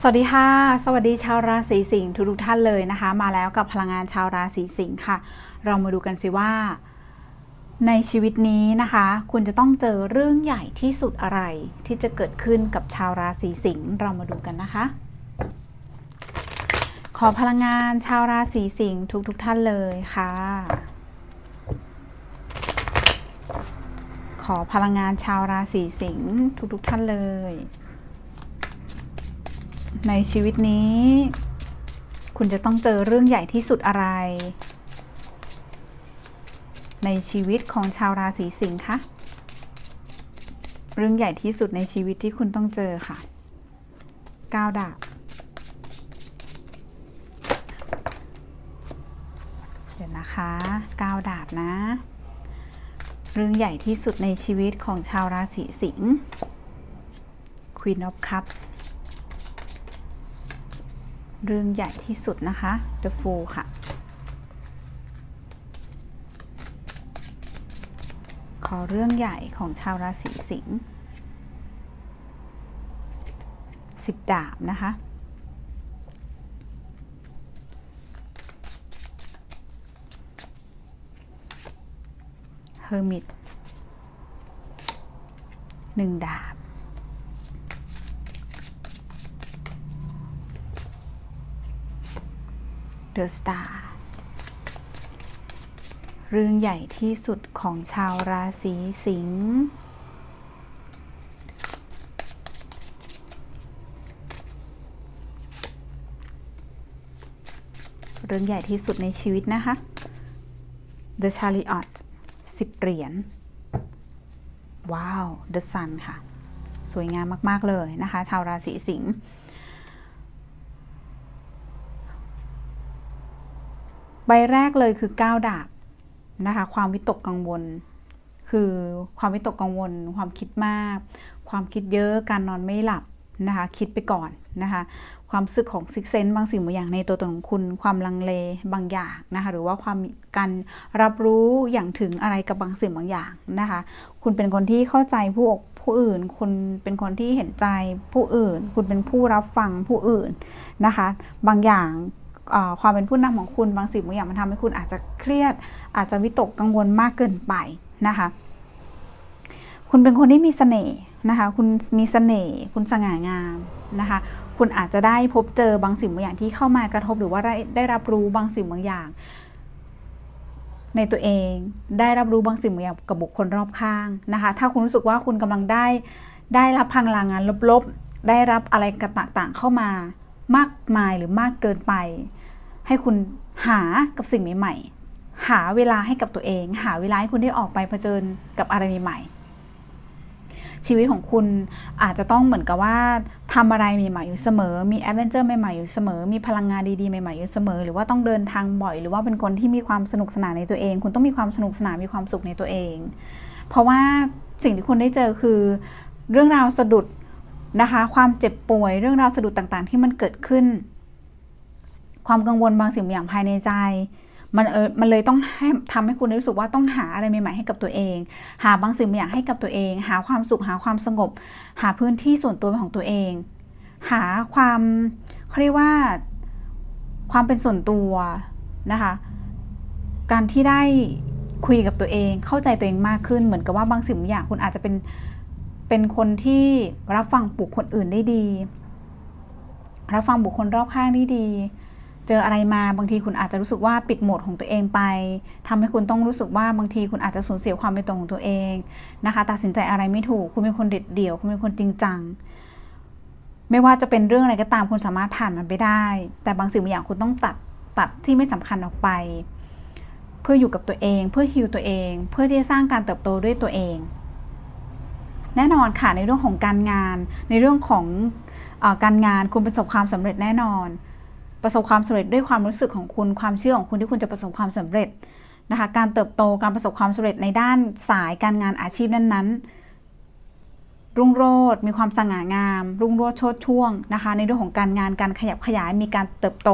สวัสดีค่ะ สวัสดีชาวราศีสิงห์ทุกท่านเลยนะคะ มาแล้วกับพลังงานชาวราศีสิงห์ค่ะ เรามาดูกันสิว่า ในชีวิตนี้นะคะ คุณจะต้องเจอเรื่องใหญ่ที่สุดอะไรที่จะเกิดขึ้นกับชาวราศีสิงห์เรามาดูกันนะคะ ขอพลังงานชาวราศีสิงห์ทุกๆท่านเลยค่ะ ขอพลังงานชาวราศีสิงห์ทุกๆท่านเลย ในชีวิตนี้ คุณจะต้องเจอเรื่องใหญ่ที่สุดอะไร ในชีวิตของชาวราศีสิงห์คะเรื่องใหญ่ที่สุดในชีวิตที่คุณต้องเจอค่ะก้าวดาบเดี๋ยวนะคะก้าวดาบนะ เรื่องใหญ่ที่สุดในชีวิตของชาวราศีสิงห์ Queen of Cups เรื่องใหญ่ที่สุดนะคะ The Fool ค่ะ ขอเรื่องใหญ่ของชาวราศีสิงห์สิบดาบนะคะ Hermit หนึ่งดาบ The Star เรื่องใหญ่ที่สุดของชาวราศีสิงห์เรื่องใหญ่ที่สุดในชีวิตนะคะ The Chariot 10เหรียญ ว้าว The Sun ค่ะ สวยงามมาก ๆ เลยนะคะ ชาวราศีสิงห์ ใบแรกเลยคือก้าวดาบนะคะ ความวิตกกังวล คือความวิตกกังวล ความคิดมาก ความคิดเยอะการนอนไม่หลับนะคะ คิดไปก่อนนะคะ ความรู้สึกของซิกเซนบางสิ่งบางอย่างในตัวตนของคุณ ความลังเลบางอย่างนะคะ หรือว่าความการรับรู้อย่างถึงอะไรกับบางสิ่งบางอย่างนะคะ คุณเป็นคนที่เข้าใจผู้อกผู้อื่น คุณเป็นคนที่เห็นใจผู้อื่น คุณเป็นผู้รับฟังผู้อื่นนะคะ บางอย่าง ความเป็นผู้นำของคุณบางสิ่งบางอย่างมันทำให้คุณอาจจะเครียด อาจจะวิตกกังวลมากเกินไปนะคะ คุณเป็นคนที่มีเสน่ห์นะคะ คุณมีเสน่ห์คุณสง่างามนะคะ คุณอาจจะได้พบเจอบางสิ่งบางอย่างที่เข้ามากระทบหรือว่าได้ได้รับรู้บางสิ่งบางอย่าง ในตัวเองได้รับรู้บางสิ่งบางอย่างกับบุคคลรอบข้างนะคะ ถ้าคุณรู้สึกว่าคุณกำลังได้ได้รับพลังงานลบๆ ได้รับอะไรกต่างๆเข้ามามากมายหรือมากเกินไป ให้คุณหากับสิ่งใหม่ๆ หาเวลาให้กับตัวเอง หาเวลาให้คุณได้ออกไปเผชิญกับอะไรใหม่ๆ ชีวิตของคุณอาจจะต้องเหมือนกับว่าทำอะไรใหม่ๆอยู่เสมอ มีแอดเวนเจอร์ใหม่ๆอยู่เสมอ มีพลังงานดีๆใหม่ๆอยู่เสมอ หรือว่าต้องเดินทางบ่อย หรือว่าเป็นคนที่มีความสนุกสนานในตัวเอง คุณต้องมีความสนุกสนานมีความสุขในตัวเอง เพราะว่าสิ่งที่คุณได้เจอคือ เรื่องราวสะดุดนะคะ ความเจ็บป่วย เรื่องราวสะดุดต่างๆ ที่มันเกิดขึ้น ความกังวลบางสิ่งบางอย่างภายในใจ มันเออมันเลยต้องให้ทำให้คุณรู้สึกว่าต้องหาอะไรใหม่ๆให้กับตัวเอง หาบางสิ่งบางอย่างให้กับตัวเอง หาความสุขหาความสงบ หาพื้นที่ส่วนตัวของตัวเอง หาความเขาเรียกว่าความเป็นส่วนตัวนะคะ การที่ได้คุยกับตัวเอง เข้าใจตัวเองมากขึ้น เหมือนกับว่าบางสิ่งบางอย่างคุณอาจจะเป็น เป็นคนที่รับฟังบุคคลอื่นได้ดี รับฟังบุคคลรอบข้างได้ดี เจออะไรมาบางทีคุณอาจจะรู้สึกว่าปิดโหมดของตัวเองไปทำให้คุณต้องรู้สึกว่าบางทีคุณอาจจะสูญเสียความเป็นตัวของตัวเองนะคะ ตัดสินใจอะไรไม่ถูก คุณเป็นคนเด็ดเดี่ยว คุณเป็นคนจริงจัง ไม่ว่าจะเป็นเรื่องอะไรก็ตามคุณสามารถผ่านมันไปได้ แต่บางสิ่งบางอย่างคุณต้องตัดตัดที่ไม่สำคัญออกไป เพื่ออยู่กับตัวเอง เพื่อฮิวตัวเอง เพื่อที่จะสร้างการเติบโตด้วยตัวเอง แน่นอนค่ะในเรื่องของการงาน ในเรื่องของอการงานคุณประสบความสำเร็จแน่นอน ประสบความสำเร็จด้วยความรู้สึกของคุณความเชื่อของคุณที่คุณจะประสบความสำเร็จนะคะการเติบโตการประสบความสำเร็จในด้านสายการงานอาชีพนั้นๆ รุ่งโรจน์มีความสง่างาม รุ่งโรจน์โชดช่วงนะคะในเรื่องของการงานการขยับขยายมีการเติบโต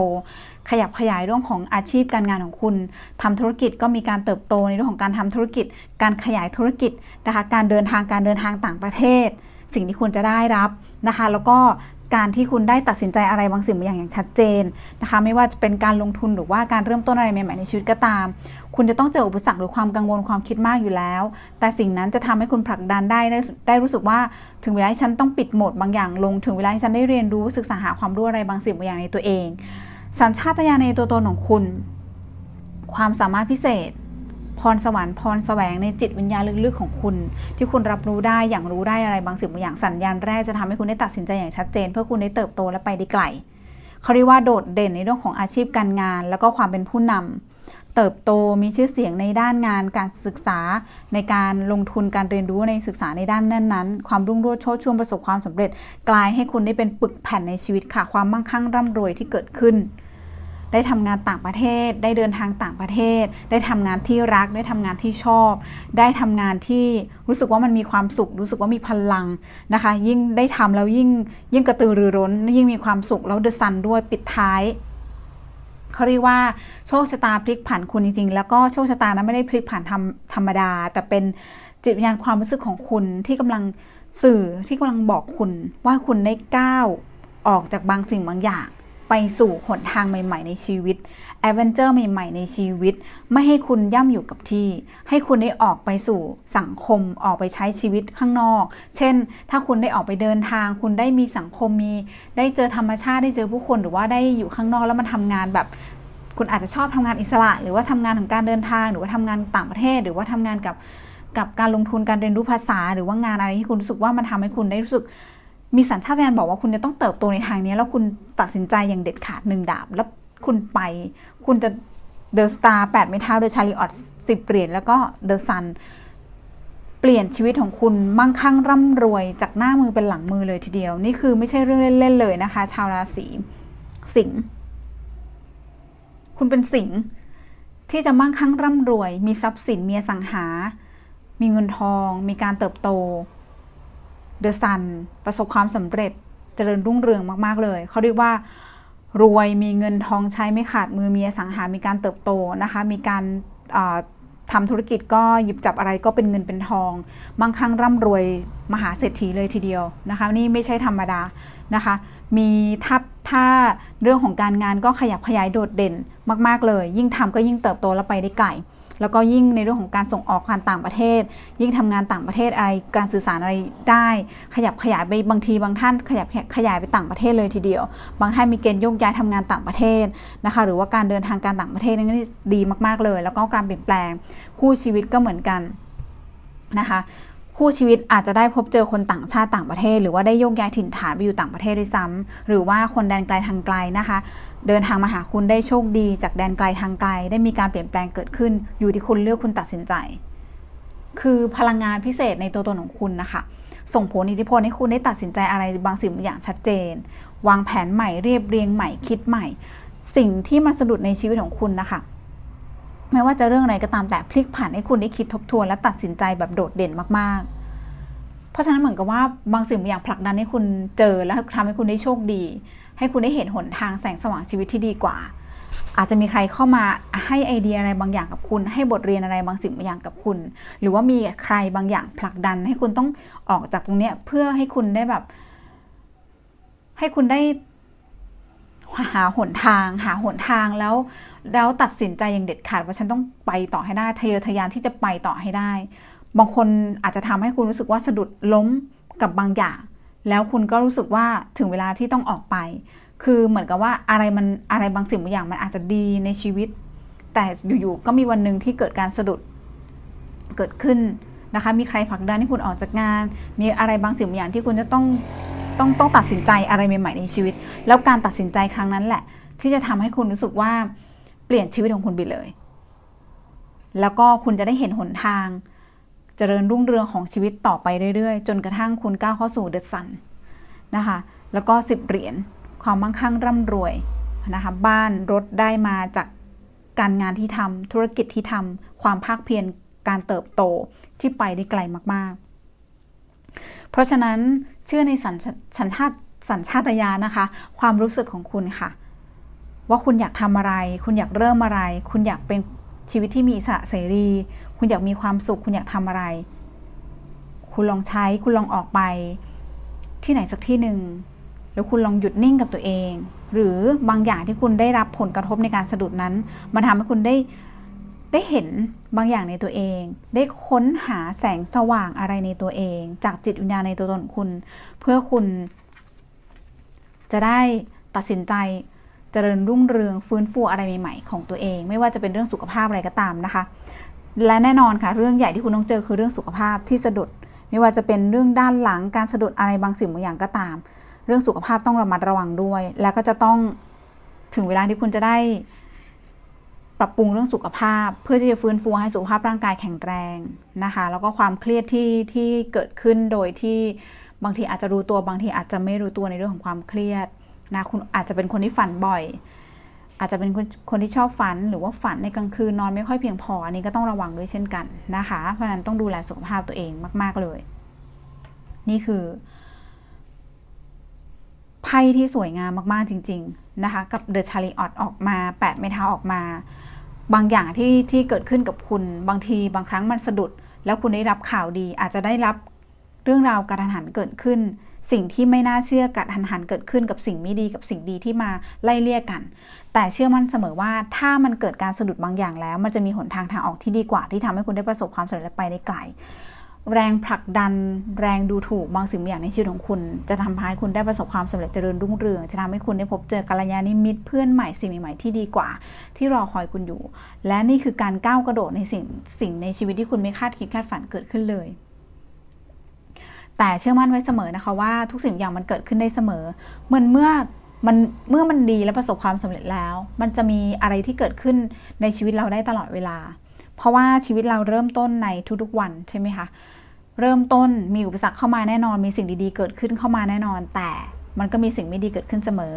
ขยับขยายเรื่องของอาชีพการงานของคุณทำธุรกิจก็มีการเติบโตในเรื่องของการทำธุรกิจ การขยายธุรกิจนะคะการเดินทางการเดินทางต่างประเทศ สิ่งที่คุณจะได้รับนะคะแล้วก็ การที่คุณได้ตัดสินใจอะไรบางสิ่งบางอย่างอย่างชัดเจนนะคะไม่ว่าจะเป็นการลงทุนหรือว่าการเริ่มต้นอะไรใหม่ๆในชีวิตก็ตาม คุณจะต้องเจออุปสรรคหรือความกังวลความคิดมากอยู่แล้ว แต่สิ่งนั้นจะทำให้คุณผลักดันได้ได้ได้รู้สึกว่าถึงเวลาที่ฉันต้องปิดโหมดบางอย่างลงถึงเวลาที่ฉันได้เรียนรู้ศึกษาหาความรู้อะไรบางสิ่งบางอย่างในตัวเอง สัญชาตญาณในตัวตนของคุณ ความสามารถพิเศษ รสวรรค์พรแสวงในจิตวิญญาณลึกๆของคุณ ที่คุณรับรู้ได้อย่างรู้ได้อะไรบางสิ่งบางอย่างสัญญาณแรกจะทำให้คุณได้ตัดสินใจอย่างชัดเจน เพื่อคุณได้เติบโตและไปได้ไกลเขาเรียกว่าโดดเด่นในเรื่องของอาชีพการงาน แล้วก็ความเป็นผู้นำเติบโตมีชื่อเสียงในด้านงาน การศึกษาในการลงทุนการเรียนรู้ในศึกษาในด้านนั้นๆ ความรุ่งโรจน์โชติช่วงประสบความสำเร็จ กลายให้คุณได้เป็นปึกแผ่นในชีวิตค่ะ ความมั่งคั่งร่ำรวยที่เกิดขึ้น ได้ทำงานต่างประเทศ ได้เดินทางต่างประเทศ ได้ทำงานที่รัก ได้ทำงานที่ชอบ ได้ทำงานที่รู้สึกว่ามันมีความสุข รู้สึกว่ามีพลังนะคะ ยิ่งได้ทำแล้วยิ่งยิ่งกระตือรือร้น ยิ่งมีความสุขแล้วเดอะซันด้วยปิดท้ายเขาเรียกว่าโชคชะตาพลิกผันคุณจริงๆ แล้วก็โชคชะตานั้นไม่ได้พลิกผันธรรมธรรมดา แต่เป็นจิตวิญญาณความรู้สึกของคุณที่กำลังสื่อที่กำลังบอกคุณว่าคุณได้ก้าวออกจากบางสิ่งบางอย่าง สู่หนทางใหม่ ๆ ในชีวิตแอดเวนเจอร์ใหม่ ๆ ในชีวิต ไม่ให้คุณย่ำอยู่กับที่ ให้คุณได้ออกไปสู่สังคมออกไปใช้ชีวิตข้างนอก เช่น ถ้าคุณได้ออกไปเดินทาง คุณได้มีสังคมมี ได้เจอธรรมชาติได้เจอผู้คนหรือว่าได้อยู่ข้างนอกแล้วมันทำงานแบบคุณอาจจะชอบทำงานอิสระ หรือว่าทำงานของการเดินทาง หรือว่าทำงานต่างประเทศ หรือว่าทำงานกับกับการลงทุนการเรียนรู้ภาษา หรือว่างานอะไรที่คุณรู้สึกว่ามันทำให้คุณได้รู้สึก มีสัญชาตญาณบอกว่าคุณจะต้องเติบโตในทางนี้ แล้วคุณตัดสินใจอย่างเด็ดขาดหนึ่งดาบ แล้วคุณไป คุณจะเดอะสตาร์แปดไม้เท้าโดยชาลีออตสิบเหรียญแล้วก็เดอะซันเปลี่ยนชีวิตของคุณมั่งคั่งร่ำรวยจากหน้ามือเป็นหลังมือเลยทีเดียว นี่คือไม่ใช่เรื่องเล่นๆเลยนะคะ ชาวราศีสิงห์คุณเป็นสิงห์ที่จะมั่งคั่งร่ำรวย มีทรัพย์สินมีสังหา มีเงินทอง มีการเติบโต เดอะซันประสบความสำเร็จเจริญรุ่งเรืองมากๆเลย เขาเรียกว่ารวยมีเงินทองใช้ไม่ขาดมือมีอสังหามีการเติบโตนะคะ มีการทำธุรกิจก็หยิบจับอะไรก็เป็นเงินเป็นทองมั่งคั่งร่ำรวยมหาเศรษฐีเลยทีเดียวนะคะ นี่ไม่ใช่ธรรมดานะคะ มีทับถ้าเรื่องของการงานก็ขยับขยายโดดเด่นมาก ๆ เลย ยิ่งทำก็ยิ่งเติบโตและไปได้ไกล แล้วก็ยิ่งในเรื่องของการส่งออกการต่างประเทศ ยิ่งทำงานต่างประเทศอะไรการสื่อสารอะไรได้ ขยับขยายไปบางทีบางท่านขยับขยายไปต่างประเทศเลยทีเดียว บางท่านมีเกณฑ์โยกย้ายทำงานต่างประเทศนะคะ หรือว่าการเดินทางการต่างประเทศนี่ดีมาก ๆเลย แล้วก็การเปลี่ยนแปลงคู่ชีวิตก็เหมือนกันนะคะคู่ชีวิตอาจจะได้พบเจอคนต่างชาติต่างประเทศ หรือว่าได้โยกย้ายถิ่นฐานไปอยู่ต่างประเทศด้วยซ้ำหรือว่าคนแดนไกลทางไกลนะคะ เดินทางมาหาคุณได้โชคดี จากแดนไกลทางไกล ได้มีการเปลี่ยนแปลงเกิดขึ้น อยู่ที่คุณเลือกคุณตัดสินใจ คือพลังงานพิเศษในตัวตนของคุณนะคะ ส่งผลอิทธิพลให้คุณได้ตัดสินใจอะไรบางสิ่งบางอย่างชัดเจน วางแผนใหม่เรียบเรียงใหม่คิดใหม่ สิ่งที่มาสะดุดในชีวิตของคุณนะคะไม่ว่าจะเรื่องอะไรก็ตามแต่พลิกผันให้คุณได้คิดทบทวนและตัดสินใจแบบโดดเด่นมากๆ เพราะฉะนั้นเหมือนกับว่าบางสิ่งบางอย่างผลักดันให้คุณเจอแล้วทำให้คุณได้โชคดี ให้คุณได้เห็นหนทางแสงสว่างชีวิตที่ดีกว่า อาจจะมีใครเข้ามาให้ไอเดียอะไรบางอย่างกับคุณ ให้บทเรียนอะไรบางสิ่งบางอย่างกับคุณ หรือว่ามีใครบางอย่างผลักดัน ให้คุณต้องออกจากตรงเนี้ยเพื่อให้คุณได้แบบ ให้คุณได้หาหนทาง หาหนทางแล้วแล้วตัดสินใจอย่างเด็ดขาดว่าฉันต้องไปต่อให้ได้ทะเยอทะยานที่จะไปต่อให้ได้ บางคนอาจจะทำให้คุณรู้สึกว่าสะดุดล้มกับบางอย่าง แล้วคุณก็รู้สึกว่าถึงเวลาที่ต้องออกไป คือเหมือนกับว่าอะไรมันอะไรบางสิ่งบางอย่างมันอาจจะดีในชีวิต แต่อยู่ๆก็มีวันหนึ่งที่เกิดการสะดุดเกิดขึ้นนะคะ มีใครผลักดันให้คุณออกจากงาน มีอะไรบางสิ่งบางอย่างที่คุณจะต้องต้องต้องตัดสินใจอะไรใหม่ ๆ ในชีวิต แล้วการตัดสินใจครั้งนั้นแหละ ที่จะทำให้คุณรู้สึกว่าเปลี่ยนชีวิตของคุณไปเลย แล้วก็คุณจะได้เห็นหนทาง เจริญรุ่งเรืองของชีวิตต่อไปเรื่อยๆ จนกระทั่งคุณก้าวเข้าสู่เดอะซันนะคะแล้วก็สิบเหรียญความมั่งคั่งร่ำรวยนะคะบ้านรถได้มาจากการงานที่ทำธุรกิจที่ทำความภาคเพียรการเติบโตที่ไปได้ไกลมากๆ เพราะฉะนั้นเชื่อในสัญสัญชาติสัญชาตญาณนะคะ ความรู้สึกของคุณค่ะ ว่าคุณอยากทำอะไร คุณอยากเริ่มอะไร คุณอยากเป็น ชีวิตที่มีอิสระเสรี คุณอยากมีความสุข คุณอยากทำอะไร คุณลองใช้คุณลองออกไป ที่ไหนสักที่หนึ่งแล้วคุณลองหยุดนิ่งกับตัวเอง หรือบางอย่างที่คุณได้รับผลกระทบในการสะดุดนั้นมันทำให้คุณได้ได้เห็นบางอย่างในตัวเอง ได้ค้นหาแสงสว่างอะไรในตัวเอง จากจิตวิญญาณในตัวตนคุณ เพื่อคุณจะได้ตัดสินใจ เจริญรุ่งเรืองฟื้นฟูอะไรใหม่ๆของตัวเอง ไม่ว่าจะเป็นเรื่องสุขภาพอะไรก็ตามนะคะ และแน่นอนค่ะเรื่องใหญ่ที่คุณต้องเจอคือเรื่องสุขภาพที่สะดุด ไม่ว่าจะเป็นเรื่องด้านหลังการสะดุดอะไรบางสิ่งบางอย่างก็ตาม เรื่องสุขภาพต้องระมัดระวังด้วย แล้วก็จะต้องถึงเวลาที่คุณจะได้ปรับปรุงเรื่องสุขภาพ เพื่อที่จะฟื้นฟูให้สุขภาพร่างกายแข็งแรงนะคะ แล้วก็ความเครียดที่ที่เกิดขึ้นโดยที่บางทีอาจจะรู้ตัวบางทีอาจจะไม่รู้ตัวในเรื่องของความเครียด นะคุณอาจจะเป็นคนที่ฝันบ่อย อาจจะเป็นคนคนที่ชอบฝันหรือว่าฝันในกลางคืนนอนไม่ค่อยเพียงพออันนี้ก็ต้องระวังด้วยเช่นกันนะคะ เพราะนั้นต้องดูแลสุขภาพตัวเองมาก ๆเลย นี่คือไพ่ที่สวยงามมาก ๆ จริง ๆ นะคะ กับเดอะชาลีออตออกมาแปดไม้เท้าออกมา บางอย่างที่ที่เกิดขึ้นกับคุณบางทีบางครั้งมันสะดุด แล้วคุณได้รับข่าวดี อาจจะได้รับเรื่องราวการหันเกิดขึ้น สิ่งที่ไม่น่าเชื่อกัดหันหันเกิดขึ้นกับสิ่งไม่ดีกับสิ่งดีที่มาไล่เลี่ยกัน แต่เชื่อมั่นเสมอว่าถ้ามันเกิดการสะดุดบางอย่างแล้ว มันจะมีหนทางทางออกที่ดีกว่าที่ทำให้คุณได้ประสบความสำเร็จไปได้ไกลแรงผลักดันแรงดูถูกบางสิ่งบางอย่างในชีวิตของคุณ จะทำให้คุณได้ประสบความสำเร็จเจริญรุ่งเรือง จะทำให้คุณได้พบเจอกัลยาณมิตรเพื่อนใหม่สิ่งใหม่ๆที่ดีกว่า ที่รอคอยคุณอยู่ และนี่คือการก้าวกระโดดในสิ่งสิ่งในชีวิตที่คุณไม่คาดคิดคาดฝันเกิดขึ้นเลย แต่เชื่อมั่นไว้เสมอนะคะว่าทุกสิ่งอย่างมันเกิดขึ้นได้เสมอเหมือนเมื่อมันเมื่อมันดีและประสบความสำเร็จแล้ว มันจะมีอะไรที่เกิดขึ้นในชีวิตเราได้ตลอดเวลา เพราะว่าชีวิตเราเริ่มต้นในทุกๆวันใช่ไหมคะเริ่มต้นมีอุปสรรคเข้ามาแน่นอน มีสิ่งดีๆ เกิดขึ้นเข้ามาแน่นอน แต่มันก็มีสิ่งไม่ดีเกิดขึ้นเสมอ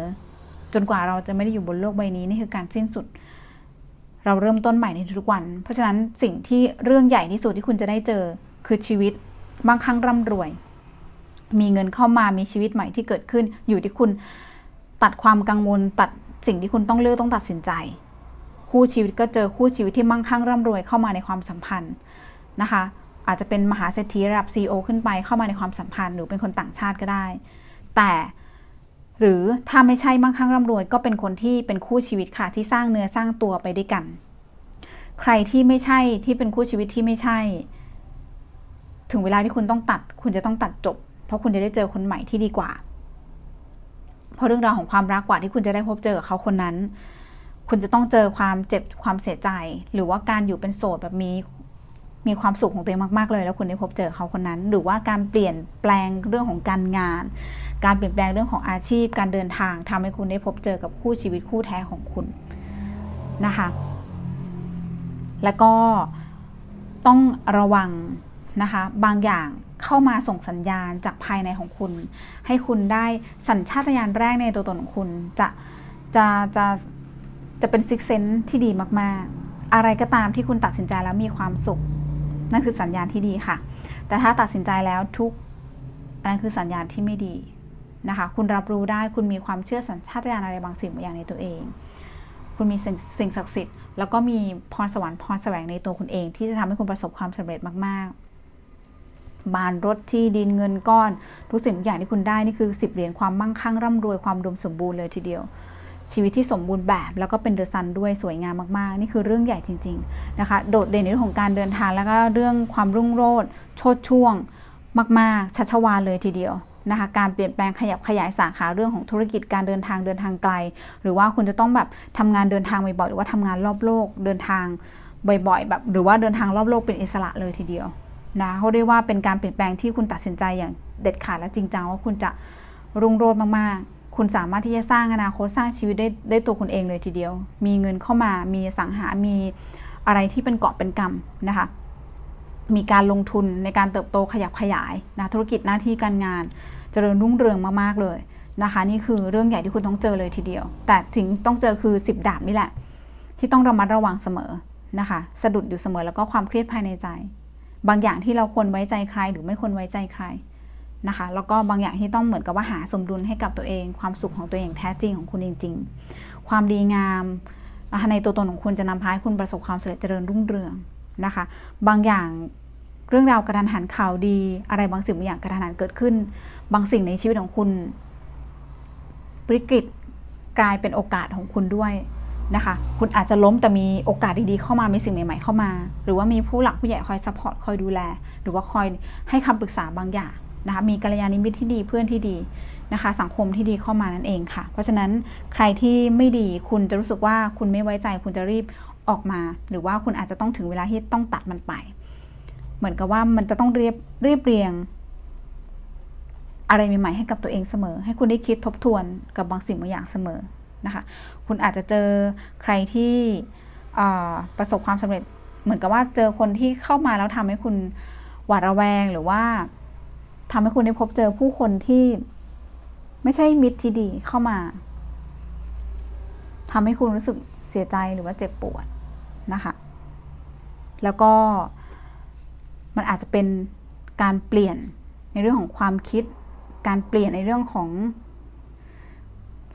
จนกว่าเราจะไม่ได้อยู่บนโลกใบนี้นี่คือการสิ้นสุด เราเริ่มต้นใหม่ในทุกวัน เพราะฉะนั้นสิ่งที่เรื่องใหญ่ที่สุดที่คุณจะได้เจอคือชีวิตบางครั้งร่ำรวย มีเงินเข้ามามีชีวิตใหม่ที่เกิดขึ้น อยู่ที่คุณตัดความกังวลตัดสิ่งที่คุณต้องเลือกต้องตัดสินใจ คู่ชีวิตก็เจอคู่ชีวิตที่มั่งคั่งร่ำรวยเข้ามาในความสัมพันธ์นะคะ อาจจะเป็นมหาเศรษฐีระดับ CEO ขึ้นไปเข้ามาในความสัมพันธ์หรือเป็นคนต่างชาติก็ได้ แต่หรือถ้าไม่ใช่มั่งคั่งร่ำรวย ก็เป็นคนที่เป็นคู่ชีวิตค่ะที่สร้างเนื้อสร้างตัวไปด้วยกัน ใครที่ไม่ใช่ที่เป็นคู่ชีวิตที่ไม่ใช่ ถึงเวลาที่คุณต้องตัด คุณจะต้องตัดจบ เพราะคุณจะได้เจอคนใหม่ที่ดีกว่า เพราะเรื่องราวของความรักกว่าที่คุณจะได้พบเจอเขาคนนั้น คุณจะต้องเจอความเจ็บความเสียใจ หรือว่าการอยู่เป็นโสดแบบมีมีความสุขของตัวเองมาก ๆ เลย แล้วคุณได้พบเจอเขาคนนั้น หรือว่าการเปลี่ยนแปลงเรื่องของการงาน การเปลี่ยนแปลงเรื่องของอาชีพ การเดินทางทำให้คุณได้พบเจอกับคู่ชีวิตคู่แท้ของคุณนะคะ แล้วก็ต้องระวัง นะคะ บางอย่างเข้ามาส่งสัญญาณจากภายในของคุณ ให้คุณได้สัญชาตญาณแรกในตัวตนของคุณจะจะจะจะเป็นซิกเซนที่ดีมาก ๆ อะไรก็ตามที่คุณตัดสินใจแล้วมีความสุข นั่นคือสัญญาณที่ดีค่ะ แต่ถ้าตัดสินใจแล้วทุกอันนั้นคือสัญญาณที่ไม่ดีนะคะ คุณรับรู้ได้คุณมีความเชื่อสัญชาตญาณอะไรบางสิ่งบางอย่างในตัวเอง คุณมีสิ่งศักดิ์สิทธิ์แล้วก็มีพรสวรรค์พรแสวงในตัวคุณเอง ที่จะทำให้คุณประสบความสำเร็จมาก ๆ บ้านรถที่ดินเงินก้อน ทุกสิ่งทุกอย่างที่คุณได้นี่คือสิบเหรียญความมั่งคั่งร่ำรวยความดมสมบูรณ์เลยทีเดียว ชีวิตที่สมบูรณ์แบบแล้วก็เป็นเดอะซันด้วยสวยงามมากๆ นี่คือเรื่องใหญ่จริงๆนะคะโดดเด่นในเรื่องของการเดินทางแล้วก็เรื่องความรุ่งโรจน์โชดช่วง มากๆชัชวาลเลยทีเดียวนะคะการเปลี่ยนแปลงขยับขยายสาขาเรื่องของธุรกิจการเดินทางเดินทางไกล หรือว่าคุณจะต้องแบบทำงานเดินทางบ่อยๆหรือว่าทำงานรอบโลกเดินทางบ่อยๆแบบหรือว่าเดินทางรอบโลกเป็นอิสระเลยทีเดียว นะเขาเรียกว่าเป็นการเปลี่ยนแปลงที่คุณตัดสินใจอย่างเด็ดขาดและจริงจังว่าคุณจะรุ่งโรจน์มากๆ คุณสามารถที่จะสร้างอนาคตสร้างชีวิตได้ได้ตัวคุณเองเลยทีเดียว มีเงินเข้ามา มีสังหา มีอะไรที่เป็นเกาะเป็นกำนะคะ มีการลงทุนในการเติบโตขยับขยายนะธุรกิจหน้าที่การงานเจริญรุ่งเรืองมากๆเลยนะคะ นี่คือเรื่องใหญ่ที่คุณต้องเจอเลยทีเดียว แต่ถึงต้องเจอคือ 10 ดาบนี่แหละ ที่ต้องระมัดระวังเสมอนะคะ สะดุดอยู่เสมอแล้วก็ความเครียดภายในใจ บางอย่างที่เราควรไว้ใจใครหรือไม่ควรไว้ใจใครนะคะ แล้วก็บางอย่างที่ต้องเหมือนกับว่าหาสมดุลให้กับตัวเอง ความสุขของตัวเองแท้จริงของคุณจริง ๆ ความดีงามในตัวตนของคุณจะนำพาให้คุณประสบความสำเร็จเจริญรุ่งเรืองนะคะ บางอย่างเรื่องราวกระทันหันข่าวดี อะไรบางสิ่งบางอย่างกระทันหันเกิดขึ้น บางสิ่งในชีวิตของคุณวิกฤตกลายเป็นโอกาสของคุณด้วย นะคะ คุณอาจจะล้มแต่มีโอกาสดีๆเข้ามา มีสิ่งใหม่ ๆ เข้ามา หรือว่ามีผู้หลักผู้ใหญ่คอยซัพพอร์ต คอยดูแล หรือว่าคอยให้คำปรึกษาบางอย่างนะคะ มีกัลยาณมิตรที่ดีเพื่อนที่ดีนะคะ สังคมที่ดีเข้ามานั่นเองค่ะ เพราะฉะนั้นใครที่ไม่ดีคุณจะรู้สึกว่าคุณไม่ไว้ใจ คุณจะรีบออกมา หรือว่าคุณอาจจะต้องถึงเวลาที่ต้องตัดมันไป เหมือนกับว่ามันจะต้องเรียบเรียบเรียง อะไรใหม่ๆให้กับตัวเองเสมอ ให้คุณได้คิดทบทวนกับบางสิ่งบางอย่างเสมอนะคะ คุณอาจจะเจอใครที่ประสบความสำเร็จเหมือนกับว่าเจอคนที่เข้ามาแล้วทำให้คุณหวาดระแวงหรือว่าทำให้คุณได้พบเจอผู้คนที่ไม่ใช่มิตรที่ดีเข้ามาทำให้คุณรู้สึกเสียใจหรือว่าเจ็บปวดนะคะ แล้วก็มันอาจจะเป็นการเปลี่ยนในเรื่องของความคิด การเปลี่ยนในเรื่องของ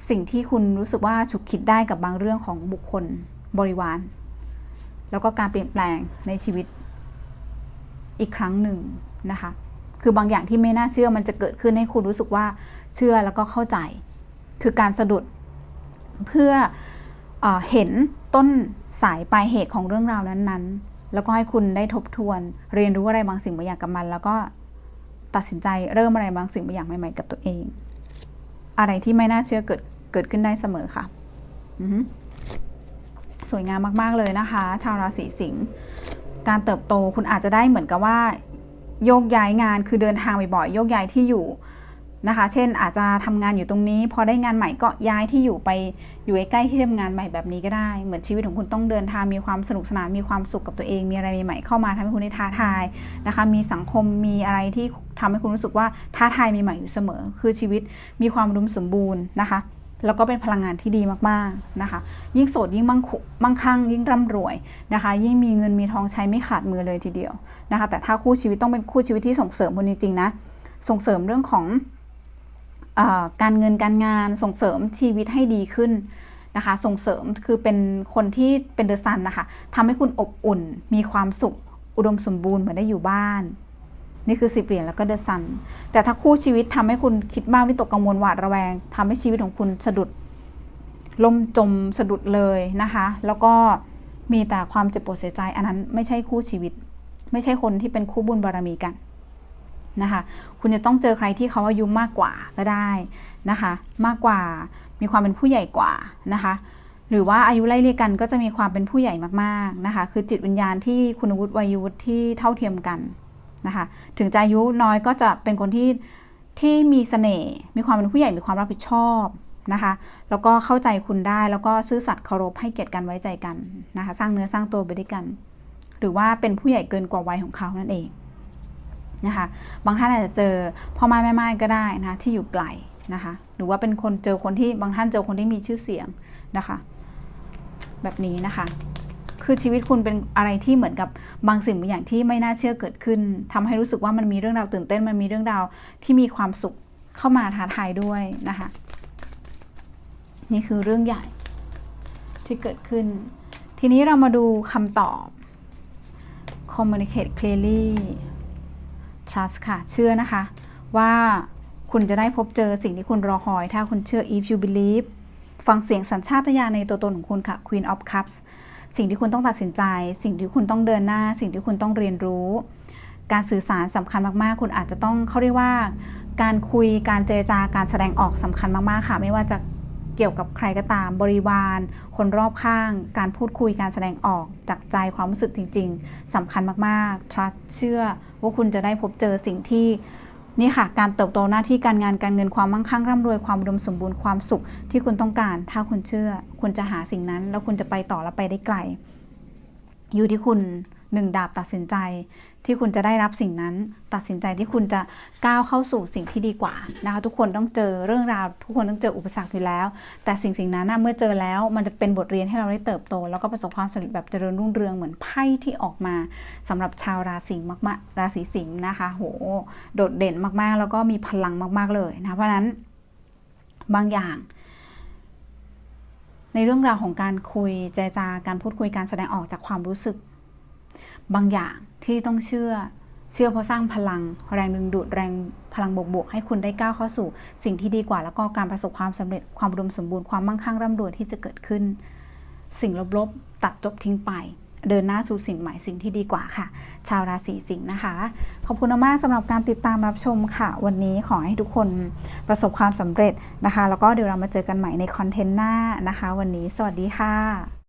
สิ่งที่คุณรู้สึกว่าฉุกคิดได้กับบางเรื่องของบุคคลบริวาร แล้วก็การเปลี่ยนแปลงในชีวิตอีกครั้งหนึ่งนะคะ คือบางอย่างที่ไม่น่าเชื่อมันจะเกิดขึ้นให้คุณรู้สึกว่าเชื่อแล้วก็เข้าใจ คือการสะดุดเพื่อเอเห็นต้นสายปลายเหตุของเรื่องราวนั้นๆ แล้วก็ให้คุณได้ทบทวน เรียนรู้อะไรบางสิ่งบางอย่างกับมัน แล้วก็ตัดสินใจเริ่มอะไรบางสิ่งบางอย่างใหม่ ๆ กับตัวเอง อะไรที่ไม่น่าเชื่อเกิดเกิดขึ้นได้เสมอค่ะสวยงามมาก ๆ เลยนะคะ ชาวราศีสิงห์การเติบโตคุณอาจจะได้เหมือนกับว่า โยกย้ายงานคือเดินทางบ่อยๆโยกย้ายที่อยู่ นะคะ เช่นอาจจะทำงานอยู่ตรงนี้ พอได้งานใหม่ก็ย้ายที่อยู่ไปอยู่ใกล้ที่ทำงานใหม่แบบนี้ก็ได้ เหมือนชีวิตของคุณต้องเดินทางมีความสนุกสนานมีความสุขกับตัวเอง มีอะไรใหม่ๆเข้ามาทำให้คุณได้ท้าทายนะคะ มีสังคมมีอะไรที่ทำให้คุณรู้สึกว่าท้าทายมีใหม่อยู่เสมอ คือชีวิตมีความรุมสมบูรณ์นะคะแล้วก็เป็นพลังงานที่ดีมากๆนะคะ ยิ่งโสดยิ่งมั่งมั่งคั่งยิ่งร่ำรวยนะคะ ยิ่งมีเงินมีทองใช้ไม่ขาดมือเลยทีเดียวนะคะ แต่ถ้าคู่ชีวิตต้องเป็นคู่ชีวิตที่ส่งเสริมคุณจริงๆนะ ส่งเสริมเรื่องของ การเงินการงานส่งเสริมชีวิตให้ดีขึ้นนะคะ ส่งเสริมคือเป็นคนที่เป็นเดอะซันนะคะทำให้คุณอบอุ่น มีความสุข อุดมสมบูรณ์เหมือนได้อยู่บ้าน นี่คือสิบเหรียญแล้วก็เดอะซัน แต่ถ้าคู่ชีวิตทำให้คุณคิดมากวิตกกังวลหวาดระแวงทำให้ชีวิตของคุณสะดุดล่มจมสะดุดเลยนะคะ แล้วก็มีแต่ความเจ็บปวดเสียใจ อันนั้นไม่ใช่คู่ชีวิต ไม่ใช่คนที่เป็นคู่บุญบารมีกัน นะคะ คุณจะต้องเจอใครที่เขาอายุมากกว่าก็ได้นะคะ มากกว่ามีความเป็นผู้ใหญ่กว่านะคะ หรือว่าอายุไล่เรียกกันก็จะมีความเป็นผู้ใหญ่มากๆนะคะ คือจิตวิญญาณที่คุณวุฒิวัยวุฒิที่เท่าเทียมกันนะคะ ถึงจะอายุน้อยก็จะเป็นคนที่ที่มีเสน่ห์มีความเป็นผู้ใหญ่มีความรับผิดชอบนะคะ แล้วก็เข้าใจคุณได้แล้วก็ซื่อสัตย์เคารพให้เกียรติกันไว้ใจกันนะคะ สร้างเนื้อสร้างตัวไปด้วยกัน หรือว่าเป็นผู้ใหญ่เกินกว่าวัยของเขานั่นเอง นะคะ บางท่านอาจจะเจอพ่อไม้แม่ไม้ก็ได้นะที่อยู่ไกลนะคะ หรือว่าเป็นคนเจอคนที่บางท่านเจอคนที่มีชื่อเสียงนะคะ แบบนี้นะคะ คือชีวิตคุณเป็นอะไรที่เหมือนกับบางสิ่งบางอย่างที่ไม่น่าเชื่อเกิดขึ้นทำให้รู้สึกว่ามันมีเรื่องราวตื่นเต้น มันมีเรื่องราวที่มีความสุขเข้ามาท้าทายด้วยนะคะ นี่คือเรื่องใหญ่ที่เกิดขึ้น ทีนี้เรามาดูคำตอบ communicate clearly trust ค่ะ เชื่อนะคะ ว่าคุณจะได้พบเจอสิ่งที่คุณรอคอย ถ้าคุณเชื่อ if you believe ฟังเสียงสัญชาตญาณในตัวตนของคุณค่ะ Queen of Cups สิ่งที่คุณต้องตัดสินใจ สิ่งที่คุณต้องเดินหน้า สิ่งที่คุณต้องเรียนรู้ การสื่อสารสำคัญมากๆ คุณอาจจะต้องเขาเรียกว่า การคุยการเจรจาการแสดงออกสำคัญมากๆค่ะ ไม่ว่าจะ เกี่ยวกับใครก็ตามบริวาร คนรอบข้าง การพูดคุยการแสดงออกจากใจความรู้สึกจริง ๆสำคัญมากๆ trust เชื่อว่าคุณจะได้พบเจอสิ่งที่นี่ค่ะ การเติบโตหน้าที่การงานการเงินความมั่งคั่งร่ำรวยความอุดมสมบูรณ์ความสุขที่คุณต้องการ ถ้าคุณเชื่อ คุณจะหาสิ่งนั้น แล้วคุณจะไปต่อและไปได้ไกล อยู่ที่คุณหนึ่งดาบตัดสินใจ ที่คุณจะได้รับสิ่งนั้น ตัดสินใจที่คุณจะก้าวเข้าสู่สิ่งที่ดีกว่านะคะทุกคนต้องเจอเรื่องราว ทุกคนต้องเจออุปสรรคอยู่แล้ว แต่สิ่งสิ่งนั้นเมื่อเจอแล้วมันจะเป็นบทเรียนให้เราได้เติบโต แล้วก็ประสบความสำเร็จแบบเจริญรุ่งเรืองเหมือนไพ่ที่ออกมาสำหรับชาวราศีมากๆ ราศีสิงห์นะคะ โห โดดเด่นมากๆ แล้วก็มีพลังมาก ๆเลยนะเพราะนั้นบางอย่างในเรื่องราวของการคุยเจจาการพูดคุยการแสดงออกจากความรู้สึก บางอย่างที่ต้องเชื่อ เชื่อเพราะสร้างพลัง แรงดึงดูดแรงพลังบวกๆให้คุณได้ก้าวเข้าสู่ สิ่งที่ดีกว่าแล้วก็การประสบความสำเร็จความอุดมสมบูรณ์ความมั่งคั่งร่ำรวยที่จะเกิดขึ้น สิ่งลบๆตัดจบทิ้งไป เดินหน้าสู่สิ่งใหม่สิ่งที่ดีกว่าค่ะ ชาวราศีสิงห์นะคะ ขอบคุณมากสำหรับการติดตามรับชมค่ะ วันนี้ขอให้ทุกคนประสบความสำเร็จนะคะ แล้วก็เดี๋ยวเรามาเจอกันใหม่ในคอนเทนต์หน้านะคะ วันนี้สวัสดีค่ะ